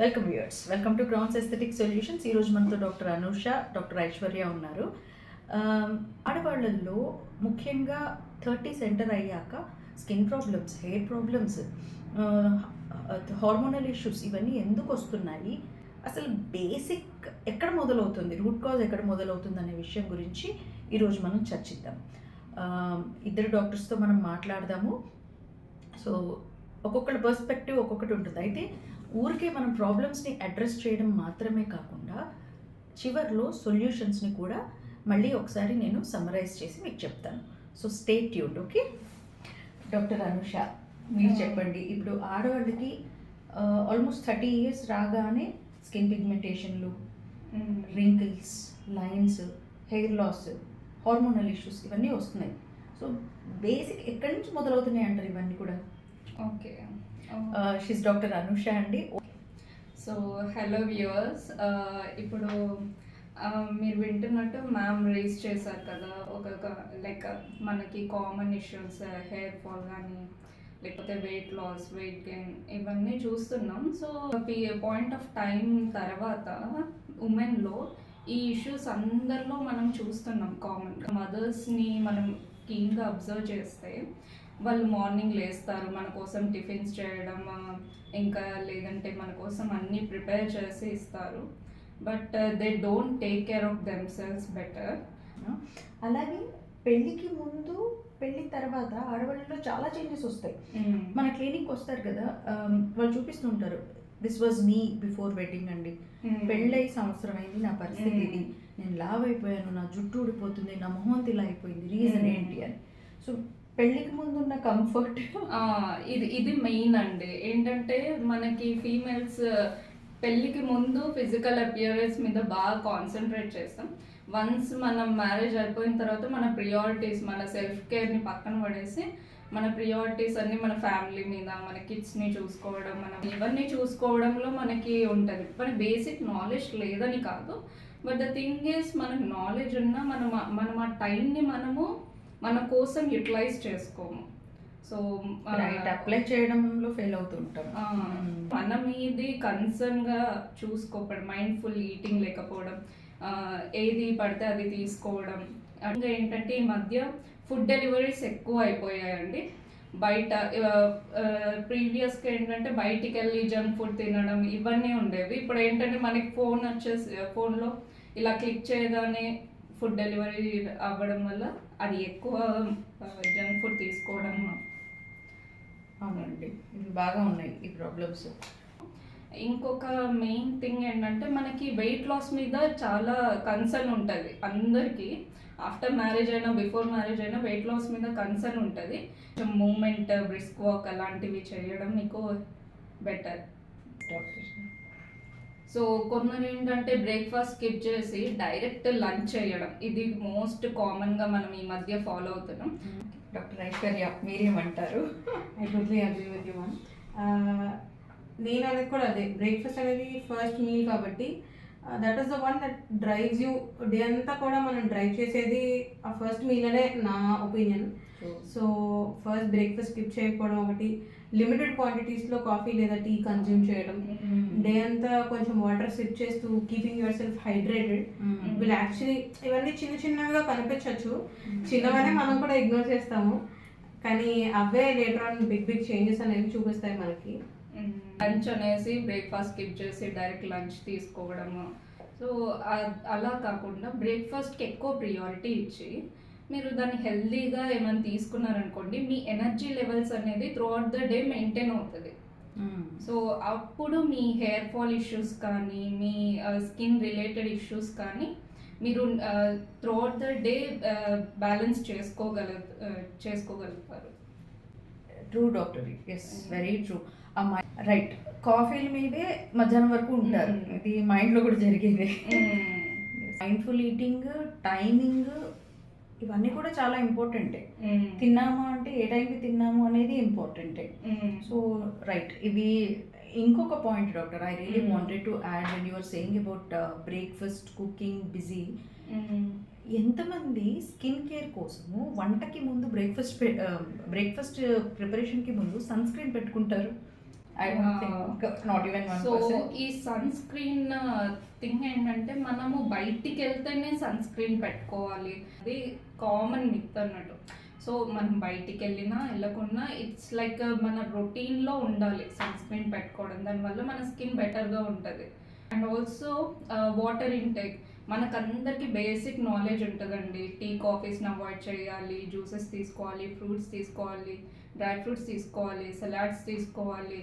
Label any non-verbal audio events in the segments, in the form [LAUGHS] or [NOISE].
Welcome viewers welcome to grounds aesthetic solutions ఈరోజు మనతో doctor Anusha doctor Aishwarya ఉన్నారు. ఆడవాళ్ళల్లో ముఖ్యంగా థర్టీ సెంటర్ అయ్యాక skin problems hair problems hormonal issues ఇవన్నీ ఎందుకు వస్తున్నాయి? అసలు బేసిక్ ఎక్కడ మొదలవుతుంది? రూట్ కాజ్ ఎక్కడ మొదలవుతుంది అనే విషయం గురించి ఈరోజు మనం చర్చిద్దాం. ఇద్దరు డాక్టర్స్తో మనం మాట్లాడదాము. సో ఒక్కొక్కటి పర్స్పెక్టివ్ ఒక్కొక్కటి ఉంటుంది. అయితే ఊరికే మనం ప్రాబ్లమ్స్ని అడ్రస్ చేయడం మాత్రమే కాకుండా చివర్లో సొల్యూషన్స్ని కూడా మళ్ళీ ఒకసారి నేను సమ్మరైజ్ చేసి మీకు చెప్తాను. So stay tune okay doctor Anusha మీరు చెప్పండి. ఇప్పుడు ఆడవాళ్ళకి ఆల్మోస్ట్ థర్టీ ఇయర్స్ రాగానే skin పిగ్మెంటేషన్లు wrinkles lines hair loss hormonal issues ఇవన్నీ వస్తున్నాయి. సో బేసిక్ ఎక్కడి నుంచి మొదలవుతున్నాయి అంటారు ఇవన్నీ కూడా? ఓకే షీస్ డాక్టర్ అనుష అండి. సో హలో వ్యూవర్స్ ఇప్పుడు uh, మీరు వింటున్నట్టు మ్యామ్ రేస్ చేశారు కదా ఒక లైక్ uh, మనకి కామన్ ఇష్యూస్ హెయిర్ ఫాల్ కానీ లేకపోతే వెయిట్ లాస్ వెయిట్ గెయిన్ ఇవన్నీ చూస్తున్నాం. సో పాయింట్ ఆఫ్ టైం తర్వాత ఉమెన్లో ఈ ఇష్యూస్ అందరిలో మనం చూస్తున్నాం కామన్ మదర్స్ని మనం కీన్గా అబ్జర్వ్ చేస్తే వాళ్ళు మార్నింగ్ లేస్తారు మన కోసం టిఫిన్స్ చేయడం ఇంకా లేదంటే మన కోసం అన్నీ ప్రిపేర్ చేసి ఇస్తారు. But they don't take care of themselves better అలాగే పెళ్ళికి ముందు పెళ్ళి తర్వాత ఆడవాళ్ళలో చాలా చేంజెస్ వస్తాయి. మన క్లినిక్ వస్తారు కదా వాళ్ళు చూపిస్తుంటారు this was me before wedding అండి. పెళ్ళై సంవత్సరం అయింది నా పరిస్థితి. ఇది. నేను లావ్ అయిపోయాను నా జుట్టు ఊడిపోతుంది నా మొహం ఇలా అయిపోయింది రీజన్. ఏంటి అని. సో పెళ్ళికి ముందున్న కంఫర్ట్ ఇది ఇది మెయిన్ అండి. ఏంటంటే మనకి ఫీమేల్స్ పెళ్ళికి ముందు ఫిజికల్ అపియరెన్స్ మీద బాగా కాన్సన్ట్రేట్ చేస్తాం. వన్స్ మనం మ్యారేజ్ అయిపోయిన తర్వాత మన ప్రియారిటీస్ మన సెల్ఫ్ కేర్ని పక్కన పడేసి మన ప్రియారిటీస్ అన్ని మన ఫ్యామిలీ మీద మన కిడ్స్ని చూసుకోవడం మనం ఇవన్నీ చూసుకోవడంలో మనకి ఉంటుంది. మన బేసిక్ నాలెడ్జ్ లేదని కాదు. బట్ ద థింగ్ ఈస్ మనకు నాలెడ్జ్ ఉన్నా మనం మనం ఆ టైంని మనము మన కోసం యూటిలైజ్ చేసుకోము. సో అప్లై చేయడంలో ఫెయిల్ అవుతుంటాం. మన మీది కన్సర్న్గా చూసుకోవడం మైండ్ఫుల్ ఈటింగ్ లేకపోవడం ఏది పడితే అది తీసుకోవడం. ఇంకా ఏంటంటే ఈ మధ్య ఫుడ్ డెలివరీస్ ఎక్కువ అయిపోయాయండి. బయట ప్రీవియస్గా ఏంటంటే బయటికి వెళ్ళి జంక్ ఫుడ్ తినడం ఇవన్నీ ఉండేవి. ఇప్పుడు ఏంటంటే మనకి ఫోన్ వచ్చేసి ఫోన్లో ఇలా క్లిక్ చేయగానే ఫుడ్ డెలివరీ అవ్వడం వల్ల అది ఎక్కువ జంక్ ఫుడ్ తీసుకోవడం అవునండి. ఇవి బాగా ఉన్నాయి ఈ ప్రాబ్లమ్స్ ఇంకొక మెయిన్ థింగ్ ఏంటంటే మనకి వెయిట్ లాస్ మీద చాలా కన్సర్న్ ఉంటుంది అందరికీ. ఆఫ్టర్ మ్యారేజ్ అయినా బిఫోర్ మ్యారేజ్ అయినా వెయిట్ లాస్ మీద కన్సర్న్ ఉంటుంది. మూమెంట్ బ్రిస్క్ వాక్ అలాంటివి చేయడం మీకు బెటర్ డాక్టర్ సో కొందరు ఏంటంటే బ్రేక్ఫాస్ట్ స్కిప్ చేసి డైరెక్ట్ లంచ్ చేయడం. ఇది మోస్ట్ కామన్గా మనం ఈ మధ్య ఫాలో అవుతున్నాం. డాక్టర్ ఐశ్వర్య మీరేమంటారు? I totally agree with you one నేను అనేది కూడా అదే. బ్రేక్ఫాస్ట్ అనేది ఫస్ట్ మీల్ కాబట్టి that is the one that drives you day అంతా కూడా మనం డ్రైవ్ చేసేది ఆ ఫస్ట్ మీల్ అనే నా opinion so first breakfast skip చేయకపోవడం ఒకటి. లిమిటెడ్ క్వాంటిటీస్లో కాఫీ లేదా టీ కన్జ్యూమ్ చేయడం. డే అంతా కొంచెం వాటర్ సిప్ చేస్తూ కీపింగ్ యువర్ సెల్ఫ్ హైడ్రేటెడ్ వీళ్ళు యాక్చువల్లీ ఇవన్నీ చిన్న చిన్నగా కనిపించవచ్చు చిన్నవనే మనం కూడా ఇగ్నోర్ చేస్తాము. కానీ అవే later on big big changes అనేవి చూపిస్తాయి మనకి. లంచ్ అనేసి బ్రేక్ఫాస్ట్ స్కిప్ చేసి డైరెక్ట్ లంచ్ తీసుకోవడము. సో అలా కాకుండా బ్రేక్ఫాస్ట్కి ఎక్కువ ప్రియారిటీ ఇచ్చి మీరు దాన్ని హెల్దీగా ఏమైనా తీసుకున్నారనుకోండి మీ ఎనర్జీ లెవెల్స్ అనేది throughout the day maintain అవుతుంది సో అప్పుడు మీ హెయిర్ ఫాల్ ఇష్యూస్ కానీ మీ స్కిన్ రిలేటెడ్ ఇష్యూస్ కానీ మీరు throughout the day balance చేసుకోగల చేసుకోగలుగుతారు. True doctor yes very true right కాఫీల మీదే మధ్యాహ్నం వరకు ఉంటారు. Mm. ఇది మైండ్లో కూడా జరిగేది. మైండ్ఫుల్ ఈటింగ్ టైమింగ్ ఇవన్నీ కూడా చాలా ఇంపార్టెంటే. తిన్నామా అంటే ఏ టైంకి తిన్నాము అనేది ఇంపార్టెంటే. సో రైట్ ఇవి ఇంకొక point doctor I really. Wanted to add when you're saying about breakfast cooking busy. ఎంతమంది స్కిన్ కేర్ కోసము వంటకి ముందు బ్రేక్ఫాస్ట్ బ్రేక్ఫాస్ట్ ప్రిపరేషన్కి ముందు సన్ స్క్రీన్ పెట్టుకుంటారు సో ఈ సన్ స్క్రీన్ థింగ్ ఏంటంటే మనము బయటికి వెళ్తేనే సన్ స్క్రీన్ పెట్టుకోవాలి అది కామన్ మిత్ అన్నట్టు. సో మనం బయటికి వెళ్ళినా వెళ్ళకున్నా ఇట్స్ లైక్ uh, మన రొటీన్లో ఉండాలి సన్ స్క్రీన్ పెట్టుకోవడం దానివల్ల మన స్కిన్ బెటర్గా ఉంటుంది. అండ్ ఆల్సో వాటర్ ఇంటేక్ మనకందరికి బేసిక్ నాలెడ్జ్ ఉంటుందండి. టీ కాఫీస్ని అవాయిడ్ చేయాలి జ్యూసెస్ తీసుకోవాలి ఫ్రూట్స్ తీసుకోవాలి డ్రై ఫ్రూట్స్ తీసుకోవాలి సలాడ్స్ తీసుకోవాలి.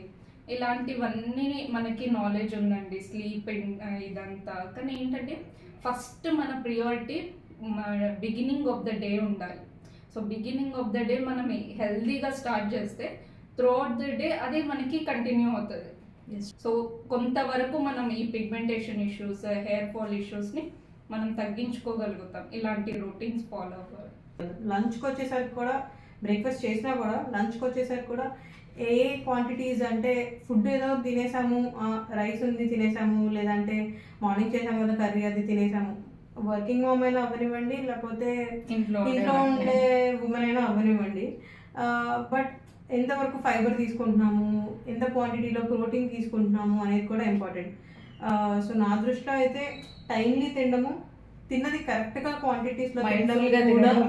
ఇలాంటివన్నీ మనకి నాలెడ్జ్ ఉందండి. స్లీప్ ఇదంతా. కానీ ఏంటంటే ఫస్ట్ మన priority beginning of the day ఉండాలి. So beginning of the day మనం హెల్దీగా స్టార్ట్ చేస్తే త్రూఅవుట్ ద డే అదే మనకి కంటిన్యూ అవుతుంది. సో కొంతవరకు మనం ఈ పిగ్మెంటేషన్ ఇష్యూస్ హెయిర్ ఫాల్ ఇష్యూస్ని మనం తగ్గించుకోగలుగుతాం. ఇలాంటి రొటీన్స్ ఫాలో అవ్వాలి. లంచ్కి వచ్చేసరికి కూడా బ్రేక్ఫాస్ట్ చేసినా కూడా లంచ్కి వచ్చేసరికి కూడా ఏ క్వాంటిటీస్ అంటే ఫుడ్ ఏదో తినేసాము రైస్ ఉంది తినేసాము లేదంటే మార్నింగ్ చేసాము కదా కర్రీ అది తినేసాము. వర్కింగ్ ఉమెన్ అయినా అవ్వనివ్వండి లేకపోతే ఇంట్లో ఇంట్లో ఉండే ఉమెన్ అయినా అవ్వనివ్వండి. బట్ ఎంతవరకు ఫైబర్ తీసుకుంటున్నాము ఎంత క్వాంటిటీలో ప్రోటీన్ తీసుకుంటున్నాము అనేది కూడా ఇంపార్టెంట్ సో నా దృష్టిలో అయితే టైమ్లీ తినడము తిన్నది కరెక్ట్గా క్వాంటిటీస్లో కూడా తినడం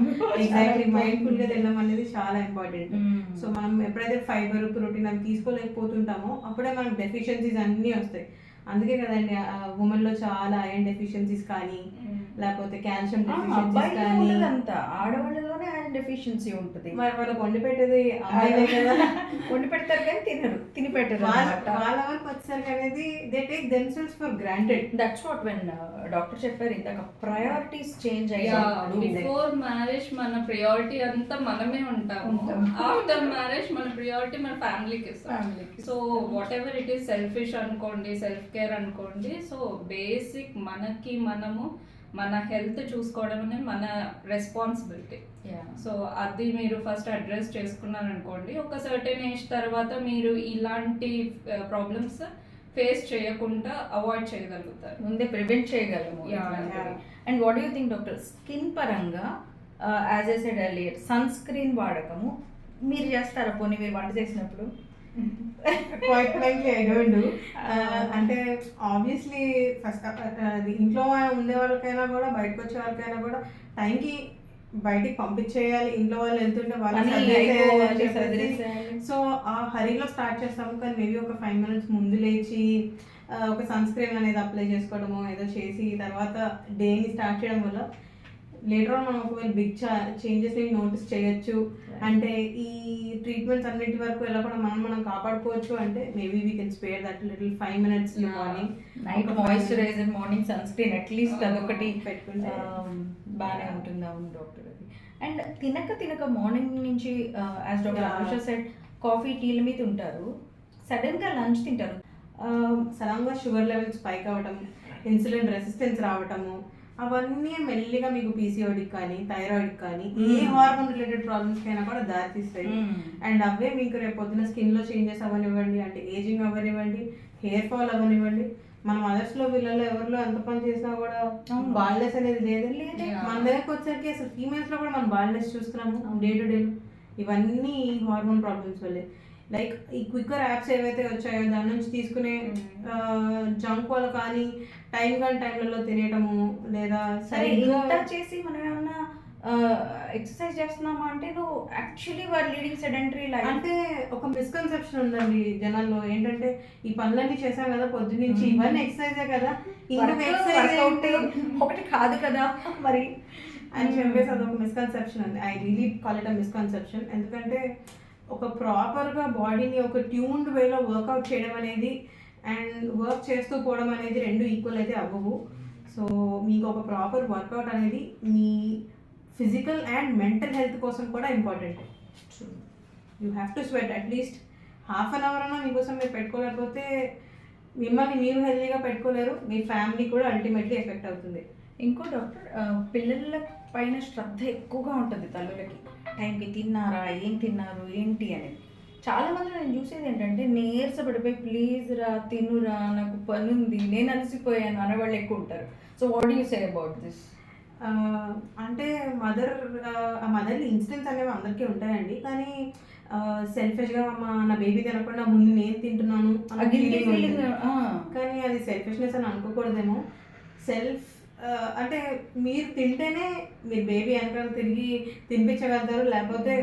ఎగ్జాక్ట్లీ మైండ్ఫుల్గా తినడం అనేది చాలా ఇంపార్టెంట్ సో సో మనం ఎప్పుడైతే ఫైబర్ ప్రోటీన్ అవి తీసుకోలేకపోతుంటామో అప్పుడే మనకు డెఫిషియన్సీస్ అన్నీ వస్తాయి. అందుకే కదండి ఉమెన్లో చాలా ఐరన్ డెఫిషియన్సీస్ కానీ లేకపోతే కాల్షియం కానీ ఉండదంతా ఆడవాళ్ళలోనే ఐరన్ డెఫిషియన్సీ ఉంటుంది. మరి వాళ్ళకి వండి పెట్టేది అమ్మాయిలే కదా. [LAUGHS] వండి పెడతారు కానీ తినరు. తిని పెట్టరు వాళ్ళ వాళ్ళ వరకు వచ్చేసరికి అనేది they take themselves for granted that's what when doctor చెప్పారు ఇందాక ప్రయారిటీస్ చేంజ్ అయ్యారు బిఫోర్ మ్యారేజ్ మన ప్రియారిటీ అంతా మనమే ఉంటాము. ఉంటాం. ఆఫ్టర్ మ్యారేజ్ మన ప్రియారిటీ మన ఫ్యామిలీకి ఇస్తాం Family-కి so whatever it is selfish అనుకోండి సెల్ఫ్ కేర్ అనుకోండి సో బేసిక్ మనకి మనము మన హెల్త్ చూసుకోవడం అనేది మన రెస్పాన్సిబిలిటీ సో అది మీరు ఫస్ట్ అడ్రస్ చేసుకున్నారనుకోండి ఒక సర్టెన్ ఏజ్ తర్వాత మీరు ఇలాంటి ప్రాబ్లమ్స్ ఫేస్ చేయకుండా అవాయిడ్ చేయగలుగుతారు. ముందే ప్రివెంట్ చేయగలము and what you think doctor skin పరంగా as a said earlier sunscreen వాడకము. మీరు చేస్తారా? పోనీ మీరు వంట చేసినప్పుడు? క్వైట్ ఐ డోంట్ డూ అంటే ఆబ్వియస్లీ ఫస్ట్ అది ఇంట్లో ఉండే వాళ్ళకైనా కూడా బయటకు వచ్చే వాళ్ళకైనా కూడా టైంకి బయటికి పంపించేయాలి ఇంట్లో వాళ్ళు వెళ్తుంటే పని వాళ్ళు అయిపోవాలి, సర్దేసేయాలి. సో ఆ హరీలో స్టార్ట్ చేస్తాము. కానీ మేబీ ఒక ఫైవ్ మినిట్స్ ముందు లేచి ఆ, ఒక సన్ స్క్రీన్ అనేది అప్లై చేసుకోవడము ఏదో చేసి తర్వాత డేని స్టార్ట్ చేయడం వల్ల లేటర్ ఆన్ మనం ఒకవేళ బిగ్ చేంజెస్ నోటీస్ చేయొచ్చు. అంటే ఈ ట్రీట్మెంట్స్ అన్నిటి వరకు వెళ్ళకుండా మనం మనం కాపాడుకోవచ్చు అంటే maybe we can spare that little five minutes Yeah. Morning night moisturiser morning sunscreen at least అదొకటి పెట్టుకుంటే. um, బాగానే ఉంటుంది. అవును డాక్టర్ అది. అండ్ తినక తినక మార్నింగ్ నుంచి as doctor. Arusha said coffee టీల మీద ఉంటారు. సడన్గా లంచ్ తింటారు. సడన్గా షుగర్ లెవెల్స్ స్పైక్ అవ్వటం ఇన్సులిన్ రెసిస్టెన్స్ రావటము అవన్నీ మెల్లిగా మీకు పీసీఓడికి కానీ థైరాయిడ్ కానీ ఏ. హార్మోన్ రిలేటెడ్ ప్రాబ్లమ్స్ కైనా కూడా దారితీస్తాయి అండ్ అవే మీకు రేపు పొద్దున స్కిన్లో చేంజెస్ అవ్వనివ్వండి అంటే ఏజింగ్ అవ్వనివ్వండి హెయిర్ ఫాల్ అవ్వనివ్వండి మనం అదర్స్లో వీళ్ళలో ఎవరిలో ఎంత పని చేసినా కూడా. బాల్నెస్ అనేది లేదు. మన దగ్గరకు వచ్చరికి అసలు ఫీమేల్స్లో కూడా మనం బాల్నెస్ చూస్తున్నాము. డే టు డే ఇవన్నీ హార్మోన్ ప్రాబ్లమ్స్ వల్లే లైక్ ఈ క్విక్కర్ యాప్స్ ఏవైతే వచ్చాయో దాని నుంచి తీసుకునే జంక్ వల్ల కానీ టైం కానీ టైంలలో తినేయటము లేదా సరే ఇంత చేసి మనం ఏమన్నా ఎక్సర్సైజ్ చేస్తున్నామా అంటే నువ్వు actually were leading sedentary life అంటే ఒక మిస్కన్సెప్షన్ ఉందండి జనాల్లో. ఏంటంటే ఈ పనులన్నీ చేసాం కదా పొద్దు నుంచి Hmm. ఇవన్నీ ఎక్సర్సైజే కదా ఒకటి కాదు కదా మరి. అని చెప్పేసి అదొక మిస్కన్సెప్షన్ ఉంది. I really call it a misconception ఎందుకంటే ఒక ప్రాపర్గా బాడీని ఒక ట్యూన్డ్ వేలో వర్కౌట్ చేయడం అనేది అండ్ వర్క్ చేస్తూ పోవడం అనేది రెండు ఈక్వల్ అయితే అవ్వవు. సో మీకు ఒక ప్రాపర్ వర్కౌట్ అనేది మీ ఫిజికల్ అండ్ మెంటల్ హెల్త్ కోసం కూడా important. You have to sweat at least half an hour అన్నా మీకోసం మీరు పెట్టుకోలేకపోతే మిమ్మల్ని మీరు హెల్తీగా పెట్టుకోలేరు మీ ఫ్యామిలీ కూడా అల్టిమేట్లీ ఎఫెక్ట్ అవుతుంది. ఇంకో డాక్టర్ పిల్లల పైన శ్రద్ధ ఎక్కువగా ఉంటుంది తల్లులకి. టైంకి తిన్నారా? ఏం తిన్నారు? ఏంటి అనేది. చాలా మంది నేను చూసేది ఏంటంటే నీరసపడిపోయి ప్లీజ్ రా తినురా నాకు పని ఉంది నేను అలసిపోయాను అనేవాళ్ళు ఎక్కువ ఉంటారు. So what you say about this అంటే మదర్ ఆ మదర్లీ ఇన్సిడెంట్స్ అనేవి అందరికీ ఉంటాయండి. కానీ సెల్ఫిష్గా మా నా బేబీ తినకుండా ముందు నేను తింటున్నాను. కానీ అది సెల్ఫిష్నెస్ అని అనుకోకూడదేమో. సెల్ఫ్ అంటే మీరు తింటేనే మీరు బేబీ వెనకాల తిరిగి తినిపించగలుగుతారు లేకపోతే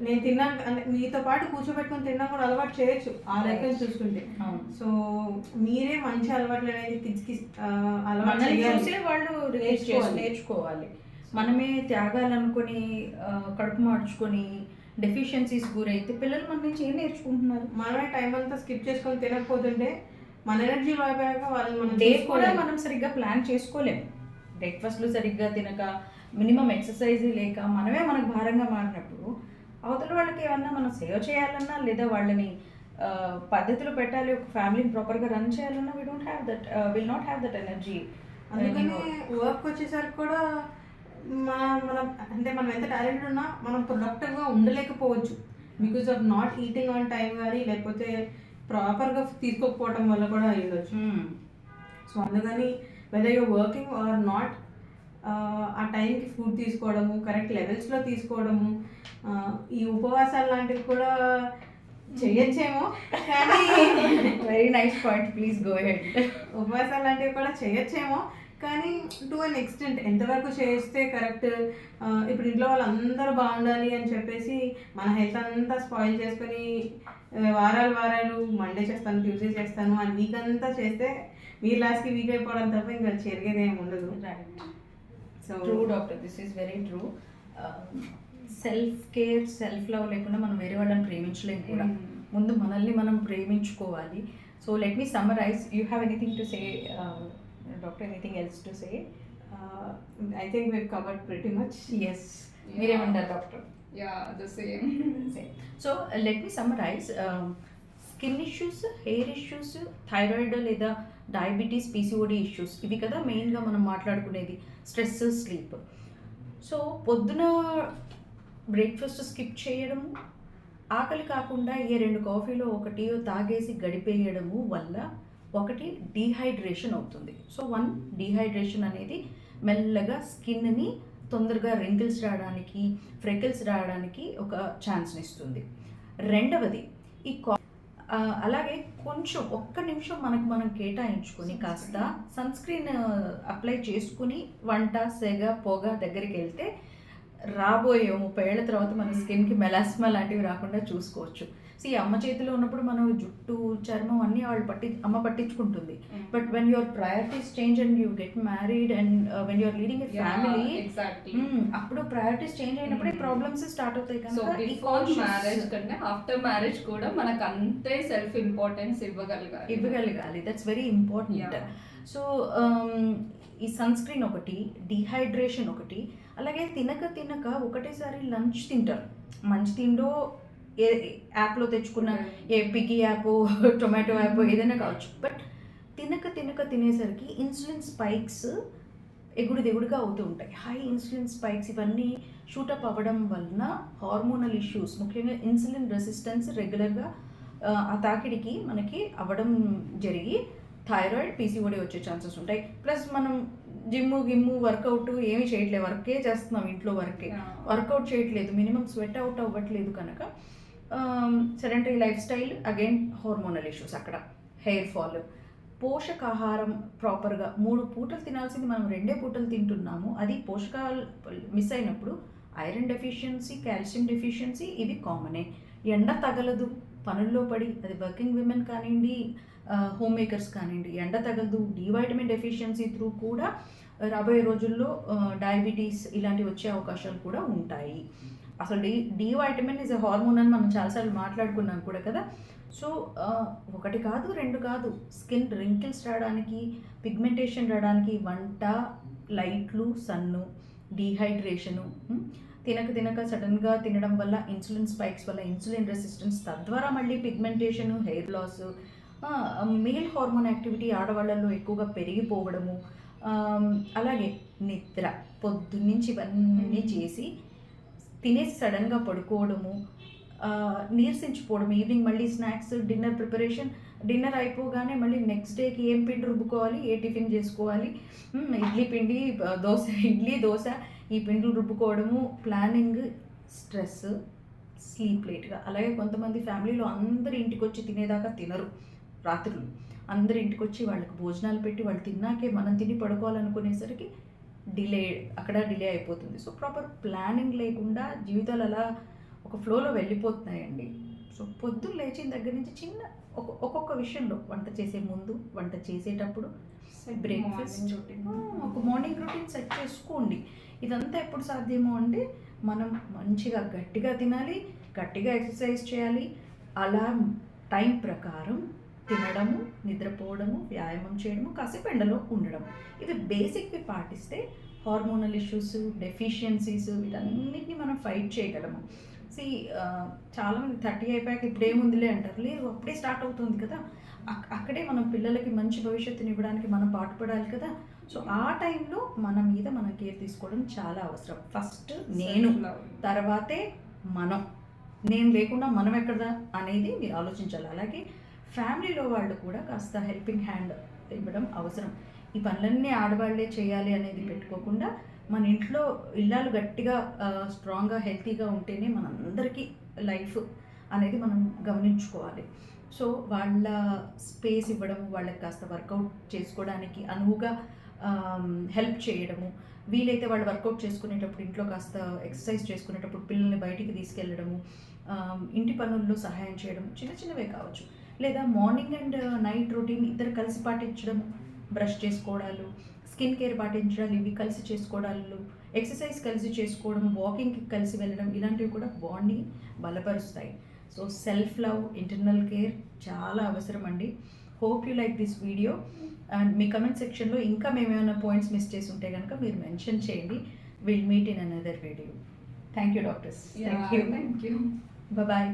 నేను తిన్నాను అంటే మీతో పాటు కూర్చోబెట్టుకొని తిన్నా కూడా అలవాటు చేయొచ్చు ఆ లెక్కన చూసుకుంటే సో మీరే మంచి అలవాట్లు అనేది కిడ్స్కి అలవాటు చేయాలి. చూసే వాళ్ళు నేర్చుకోవాలి. మనమే త్యాగాలనుకొని కడుపు మార్చుకొని డెఫిషియన్సీస్ గురైతే పిల్లలు మన నుంచి ఏం నేర్చుకుంటున్నారు? మనమే టైం అంతా స్కిప్ చేసుకొని తినకపోతుంటే మన ఎనర్జీ అయిపోయాక వాళ్ళని మనం డే కూడా. మనం సరిగ్గా ప్లాన్ చేసుకోలేము బ్రేక్ఫాస్ట్లు సరిగ్గా తినక మినిమం ఎక్సర్సైజ్ లేక మనమే మనకు భారంగా మారినప్పుడు అవతల వాళ్ళకి ఏమన్నా మనం సేవ్ చేయాలన్నా లేదా వాళ్ళని పద్ధతిలో పెట్టాలి ఒక ఫ్యామిలీని ప్రాపర్గా రన్ చేయాలన్నా we don't have that will not have that energy అందుకని వర్క్ వచ్చేసరికి కూడా మన మనం అంటే మనం ఎంత టాలెంట్ ఉన్నా మనం ప్రొడక్టివ్గా ఉండలేకపోవచ్చు. Because of not eating on time కానీ లేకపోతే ప్రాపర్గా తీసుకోకపోవడం వల్ల కూడా అయి ఉండొచ్చు సో అందుకని whether you working or not ఆ టైంకి ఫుడ్ తీసుకోవడము కరెక్ట్ లెవెల్స్లో తీసుకోవడము ఈ ఉపవాసాలు లాంటివి కూడా చేయొచ్చేమో కానీ very nice point please go ahead ఉపవాసాలు లాంటివి కూడా చేయొచ్చేమో కానీ టు అన్ ఎక్స్టెంట్ ఎంతవరకు చేస్తే కరెక్ట్ ఇప్పుడు ఇంట్లో వాళ్ళందరూ బాగుండాలి అని చెప్పేసి మన హెల్త్ అంతా స్పాయిల్ చేసుకొని వారాలు వారాలు మండే చేస్తాను ట్యూస్డే చేస్తాను అని వీక్ అంతా చేస్తే మీరు లాస్ట్కి వీక్ అయిపోవడం తప్ప ఇంకా జరిగేది ఏమి ఉండదు. So true doctor this is very true self care self love లేకుండా మనం వేరే వాళ్ళని ప్రేమించలేము కూడా. ముందు మనల్ని మనం ప్రేమించుకోవాలి. So let me summarise you have anything to say doctor anything else to say I think we covered pretty much yes మీరేమంటారు doctor yeah the same so let me summarise skin issues hair issues thyroid లేదా diabetes PCOD issues ఇవి కదా మెయిన్గా మనం మాట్లాడుకునేది stress sleep so పొద్దున breakfast skip చేయడము ఆకలి కాకుండా ఏ రెండు కాఫీలో ఒకటి తాగేసి గడిపేయడము వల్ల ఒకటి డీహైడ్రేషన్ అవుతుంది. సో వన్ డీహైడ్రేషన్ అనేది మెల్లగా స్కిన్ని తొందరగా రింకిల్స్ రావడానికి ఫ్రెకిల్స్ రావడానికి ఒక ఛాన్స్ని ఇస్తుంది. రెండవది ఈ కా అలాగే కొంచెం ఒక్క నిమిషం మనకు మనం కేటాయించుకొని కాస్త సన్ స్క్రీన్ అప్లై చేసుకుని వంట సెగ పొగ దగ్గరికి వెళ్తే రాబోయే ముప్పై ఏళ్ళ తర్వాత మన స్కిన్కి మెలాస్మా లాంటివి రాకుండా చూసుకోవచ్చు. సి అమ్మ చేతిలో ఉన్నప్పుడు మనం జుట్టు చర్మం అన్నీ వాళ్ళు పట్టి అమ్మ పట్టించుకుంటుంది. But when your priorities change and you get married and when you're leading a family అప్పుడు ప్రయారిటీస్ చేంజ్ అయినప్పుడే. ప్రాబ్లమ్స్ స్టార్ట్ అవుతాయి ఈ బిఫోర్ మ్యారేజ్ కంటే ఆఫ్టర్ మ్యారేజ్ కూడా మనకు అంతే సెల్ఫ్ ఇంపార్టెన్స్ ఇవ్వగలగాలి. ఇవ్వగలగాలి. That's very important. సో ఈ సన్ స్క్రీన్ ఒకటి డిహైడ్రేషన్ ఒకటి అలాగే తినక తినక ఒకటేసారి లంచ్ తింటారు. మంచి తిండో ఏ యాప్లో తెచ్చుకున్న ఏ పికి యాప్ టొమాటో యాప్ ఏదైనా కావచ్చు. బట్ తినక తినక తినేసరికి ఇన్సులిన్ స్పైక్స్ ఎగుడు దిగుడుగా అవుతూ ఉంటాయి. హై ఇన్సులిన్ స్పైక్స్ ఇవన్నీ షూటప్ అవ్వడం వలన హార్మోనల్ ఇష్యూస్ ముఖ్యంగా ఇన్సులిన్ రెసిస్టెన్స్ రెగ్యులర్గా ఆ తాకిడికి మనకి అవ్వడం జరిగి థైరాయిడ్ పీసీఓడి వచ్చే ఛాన్సెస్ ఉంటాయి. ప్లస్ మనం జిమ్ గిమ్ము వర్కౌట్ ఏమీ చేయట్లేదు వర్కే చేస్తున్నాం ఇంట్లో వర్కే. వర్కౌట్ చేయట్లేదు. మినిమం స్వెట్ అవుట్ అవ్వట్లేదు కనుక sedentary lifestyle again hormonal issues అక్కడ. హెయిర్ ఫాల్ పోషకాహారం ప్రాపర్గా మూడు పూటలు తినాల్సింది మనం రెండే పూటలు తింటున్నాము. అది పోషకాలు మిస్ అయినప్పుడు ఐరన్ డెఫిషియన్సీ కాల్షియం డెఫిషియన్సీ ఇవి కామనే ఎండ తగలదు పనుల్లో పడి అది వర్కింగ్ విమెన్ కానివ్వండి హోమ్ మేకర్స్ కానివ్వండి ఎండ తగలదు డి వైటమిన్ డెఫిషియన్సీ త్రూ కూడా రాబోయే రోజుల్లో డయాబెటీస్ ఇలాంటివి వచ్చే అవకాశాలు కూడా ఉంటాయి. అసలు D D vitamin is a hormone అని మనం చాలాసార్లు మాట్లాడుకున్నాం కూడా కదా. సో ఒకటి కాదు రెండు కాదు. స్కిన్ రింకిల్స్ రావడానికి పిగ్మెంటేషన్ రావడానికి వంట లైట్లు సన్ను డీహైడ్రేషను తినక తినక సడన్గా తినడం వల్ల ఇన్సులిన్ స్పైక్స్ వల్ల ఇన్సులిన్ రెసిస్టెన్స్ తద్వారా మళ్ళీ pigmentation hair loss male hormone activity ఆడవాళ్ళలో ఎక్కువగా పెరిగిపోవడము అలాగే నిద్ర పొద్దున్నుంచి ఇవన్నీ చేసి తినేసి సడన్గా పడుకోవడము నీరసించిపోవడం ఈవినింగ్ మళ్ళీ స్నాక్స్ డిన్నర్ ప్రిపరేషన్ డిన్నర్ అయిపోగానే మళ్ళీ నెక్స్ట్ డేకి ఏం పిండి రుబ్బుకోవాలి ఏ టిఫిన్ చేసుకోవాలి? ఇడ్లీ పిండి దోశ [LAUGHS] ఇడ్లీ దోశ ఈ పిండులు రుబ్బుకోవడము ప్లానింగ్ స్ట్రెస్ స్లీప్ లేట్గా. అలాగే కొంతమంది ఫ్యామిలీలో అందరి ఇంటికి వచ్చి తినేదాకా తినరు రాత్రులు. అందరి ఇంటికి వచ్చి వాళ్ళకి భోజనాలు పెట్టి వాళ్ళు తిన్నాకే మనం తిని పడుకోవాలనుకునేసరికి డిలే అక్కడ డిలే అయిపోతుంది. సో ప్రాపర్ ప్లానింగ్ లేకుండా జీవితాలు అలా ఒక ఫ్లోలో వెళ్ళిపోతున్నాయండి. సో పొద్దున్న లేచిన దగ్గర నుంచి చిన్న ఒక ఒక్కొక్క విషయంలో వంట చేసే ముందు వంట చేసేటప్పుడు బ్రేక్ఫాస్ట్ ఒక మార్నింగ్ రొటీన్ సెట్ చేసుకోండి. ఇదంతా ఎప్పుడు సాధ్యమో అంటే మనం మంచిగా గట్టిగా తినాలి గట్టిగా ఎక్సర్సైజ్ చేయాలి. అలా టైం ప్రకారం తినడము నిద్రపోవడము వ్యాయామం చేయడము కాసేపు ఎండలో ఉండడం ఇవి బేసిక్వి పాటిస్తే హార్మోనల్ ఇష్యూస్ డెఫిషియన్సీస్ వీటన్నిటిని మనం ఫైట్ చేయగలము. సి చాలామంది థర్టీ అయిపోయాక ఇప్పుడు ఏముందిలే అంటారు. లేదు అప్పుడే స్టార్ట్ అవుతుంది కదా. అక్- అక్కడే మనం పిల్లలకి మంచి భవిష్యత్తుని ఇవ్వడానికి మనం పాటుపడాలి కదా. సో ఆ టైంలో మన మీద మనం కేర్ తీసుకోవడం చాలా అవసరం. ఫస్ట్ నేను తర్వాతే మనం. నేను లేకుండా మనం ఎక్కడ అనేది మీరు ఆలోచించాలి. అలాగే ఫ్యామిలీలో వాళ్ళు కూడా కాస్త హెల్పింగ్ హ్యాండ్ ఇవ్వడం అవసరం. ఈ పనులన్నీ ఆడవాళ్ళే చేయాలి అనేది పెట్టుకోకుండా మన ఇంట్లో ఇల్లాలు గట్టిగా స్ట్రాంగ్గా హెల్తీగా ఉంటేనే మనందరికీ లైఫ్ అనేది మనం గమనించుకోవాలి. సో వాళ్ళ స్పేస్ ఇవ్వడం వాళ్ళకి కాస్త వర్కౌట్ చేసుకోవడానికి అనువుగా హెల్ప్ చేయడము వీలైతే వాళ్ళు వర్కౌట్ చేసుకునేటప్పుడు ఇంట్లో కాస్త ఎక్సర్సైజ్ చేసుకునేటప్పుడు పిల్లల్ని బయటికి తీసుకెళ్ళడము ఇంటి పనుల్లో సహాయం చేయడం చిన్న చిన్నవే కావచ్చు. లేదా మార్నింగ్ అండ్ నైట్ రొటీన్ ఇద్దరు కలిసి పాటించడం బ్రష్ చేసుకోవడాలు స్కిన్ కేర్ పాటించడాలు ఇవి కలిసి చేసుకోవడాలు ఎక్సర్సైజ్ కలిసి చేసుకోవడం వాకింగ్కి కలిసి వెళ్ళడం ఇలాంటివి కూడా బాడీని బలపరుస్తాయి. So self love internal care చాలా అవసరం అండి. Hope you like this video and me comment సెక్షన్లో ఇంకా మేము ఏమైనా పాయింట్స్ మిస్ చేసి ఉంటే కనుక మీరు మెన్షన్ చేయండి. Will meet in another video thank you doctors thank you thank you bye